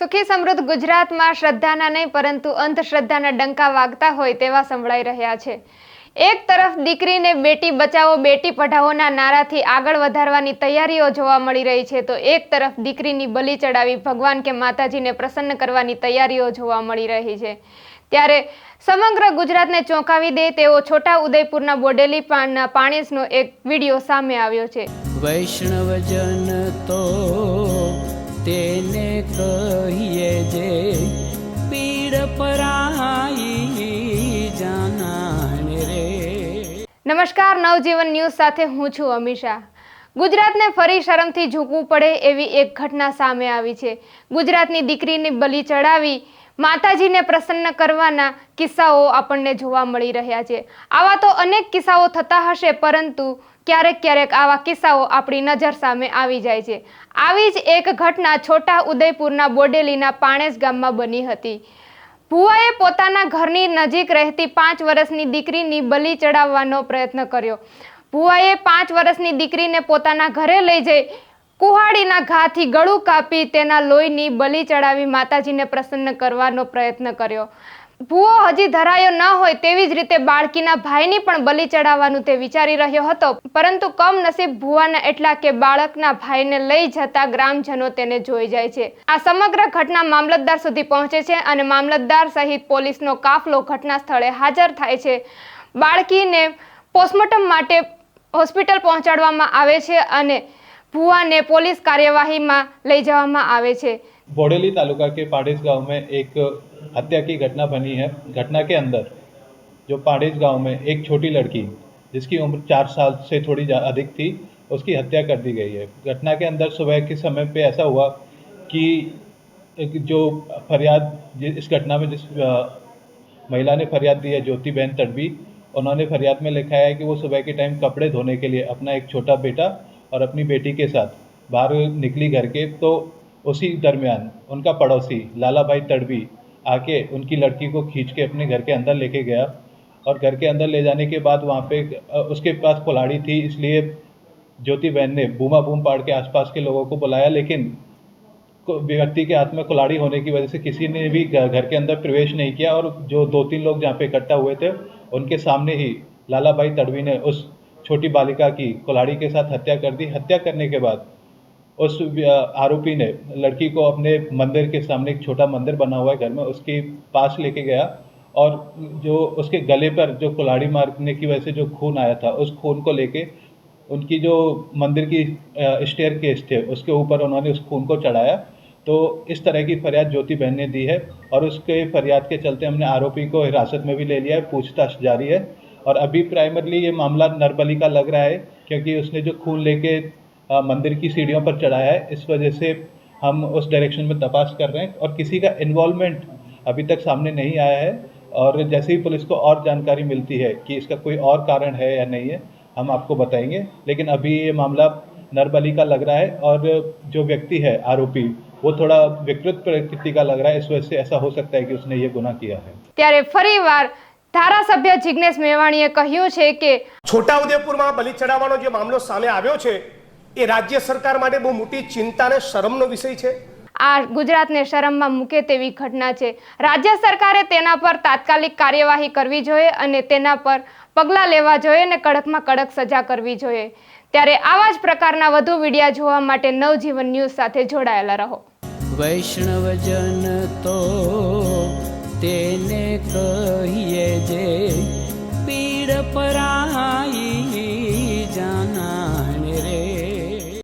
સુખી સમૃદ્ધ ગુજરાતમાં શ્રદ્ધાના નહીં, પરંતુ અંધશ્રદ્ધાના ડંકા વાગતા હોય તેવા સંભળાઈ રહ્યા છે. એક તરફ દીકરીને બેટી બચાવો, બેટી પઢાઓના નારાથી આગળ વધારવાની તૈયારીઓ જોવા મળી રહી છે, તો એક તરફ દીકરીની બલિ ચડાવી ભગવાન કે માતાજીને પ્રસન્ન કરવાની તૈયારીઓ જોવા મળી રહી છે. ત્યારે સમગ્ર ગુજરાતને ચોંકાવી દે તેવો છોટા ઉદયપુરના બોડેલી પાણીસનો એક વીડિયો સામે આવ્યો છે. વૈષ્ણવજન તો તેને કહીએ જે પીડ પરાઈ જાનાને રે. નમસ્કાર નવજીવન ન્યૂઝ સાથે હું છું અમીષા. ગુજરાતને ફરી શરમથી ઝૂકવું પડે એવી એક ઘટના સામે આવી છે. ગુજરાતની દીકરીને બલિ ચડાવી માતાજીને પ્રસન્ન કરવાના કિસ્સાઓ આપણને જોવા મળી રહ્યા છે. આવા તો અનેક કિસ્સાઓ થતા હશે, પરંતુ ક્યારેક ક્યારેક આવા કિસ્સાઓ આપણી નજર સામે આવી જાય છે. આવી જ એક ઘટના છોટા ઉદયપુરના બોડેલીના પાણેસ ગામમાં બની હતી. ભુવાએ પોતાના ઘરની નજીક રહેતી પાંચ વર્ષની દીકરીની બલિ ચડાવવાનો પ્રયત્ન કર્યો. ભુવાએ પાંચ વર્ષની દીકરીને પોતાના ઘરે લઈ જઈ કુહાડીના ઘાથી ગળું કાપી તેના લોહીની બલિ ચડાવી માતાજીને પ્રસન્ન કરવાનો પ્રયત્ન કર્યો. ભૂવો હજી ધરાયો ન હોય તેવી જ રીતે બાળકીના ભાઈની પણ બલિ ચડાવવાનું તે વિચારી રહ્યો હતો. પરંતુ કમનસીબ ભુવાના એટલા કે બાળકના ભાઈને લઈ જતા ગ્રામજનો તેને જોઈ જાય છે. આ સમગ્ર ઘટના મામલતદાર સુધી પહોંચે છે અને મામલતદાર સહિત પોલીસનો કાફલો ઘટના સ્થળે હાજર થાય છે. બાળકીને પોસ્ટમોર્ટમ માટે હોસ્પિટલ પહોંચાડવામાં આવે છે અને ભુવાને પોલીસ કાર્યવાહીમાં લઈ જવામાં આવે છે बोडेली तालुका के पाड़ेज गांव में एक हत्या की घटना बनी है घटना के अंदर जो पाड़ेज गांव में एक छोटी लड़की जिसकी उम्र चार साल से थोड़ी जा- अधिक थी उसकी हत्या कर दी गई है घटना के अंदर सुबह के समय पे ऐसा हुआ कि एक जो फरियाद जि- इस घटना में जिस अ, महिला ने फरियाद दी है ज्योति बहन तड़वी उन्होंने फरियाद में लिखा है कि वो सुबह के टाइम कपड़े धोने के लिए अपना एक छोटा बेटा और अपनी बेटी के साथ बाहर निकली घर के तो उसी दरमियान उनका पड़ोसी लाला भाई तड़वी आके उनकी लड़की को खींच के अपने घर के अंदर लेके गया और घर के अंदर ले जाने के बाद वहाँ पे उसके पास कुल्हाड़ी थी, इसलिए ज्योति बहन ने बूमा बूम पाड़ के आसपास के लोगों को बुलाया, लेकिन व्यक्ति के हाथ में कुलाड़ी होने की वजह से किसी ने भी घर के अंदर प्रवेश नहीं किया और जो दो तीन लोग जहाँ पे इकट्ठा हुए थे, उनके सामने ही लाला भाई तड़वी ने उस छोटी बालिका की कुल्हाड़ी के साथ हत्या कर दी। हत्या करने के बाद उस आरोपी ने लड़की को अपने मंदिर के सामने एक छोटा मंदिर बना हुआ है घर में, उसके पास लेके गया और जो उसके गले पर जो कुलाड़ी मारने की वजह से जो खून आया था, उस खून को लेके उनकी जो मंदिर की स्टेयर केस थे, उसके ऊपर उन्होंने उस खून को चढ़ाया तो इस तरह की फरियाद ज्योति बहन ने दी है और उसके फरियाद के चलते हमने आरोपी को हिरासत में भी ले लिया है, पूछताछ जारी है। और अभी प्राइमरली ये मामला नरबली का लग रहा है क्योंकि उसने जो खून लेके मंदिर की सीढ़ियों पर चढ़ाया है, इस वजह से हम उस डायरेक्शन में तपास कर रहे हैं और किसी का इन्वॉल्वमेंट अभी तक सामने नहीं आया है। और जैसे ही पुलिस को और जानकारी मिलती है कि इसका कोई और कारण है या नहीं है, हम आपको बताएँगे। लेकिन अभी ये मामला नरबली का लग रहा है और जो व्यक्ति है, आरोपी वो थोड़ा विकृत प्रकृति का लग रहा है इस वजह से ऐसा हो सकता है कि उसने ये गुनाह किया है ત્યારે ફરીવાર ધારાસભ્ય જિગ્નેશ મેવાણીએ કહ્યું છે કે છોટાઉદેપુરમાં બલિ ચડાવવાનો જે મામલો સામે આવ્યો છે એ રાજ્ય સરકાર માટે બહુ મોટી ચિંતા અને શરમનો વિષય છે આ ગુજરાતને શરમમાં મૂકે તેવી ઘટના છે રાજ્ય સરકારે તેના પર તાત્કાલિક કાર્યવાહી કરવી જોઈએ અને તેના પર પગલાં લેવા જોઈએ અને કડકમાં કડક સજા કરવી જોઈએ ત્યારે આવા જ પ્રકારના વધુ વિડીયા જોવા માટે નવજીવન ન્યૂઝ સાથે જોડાયેલા રહો. વૈષ્ણવજન તો તેને કહીએ જે પીડ પરાઈ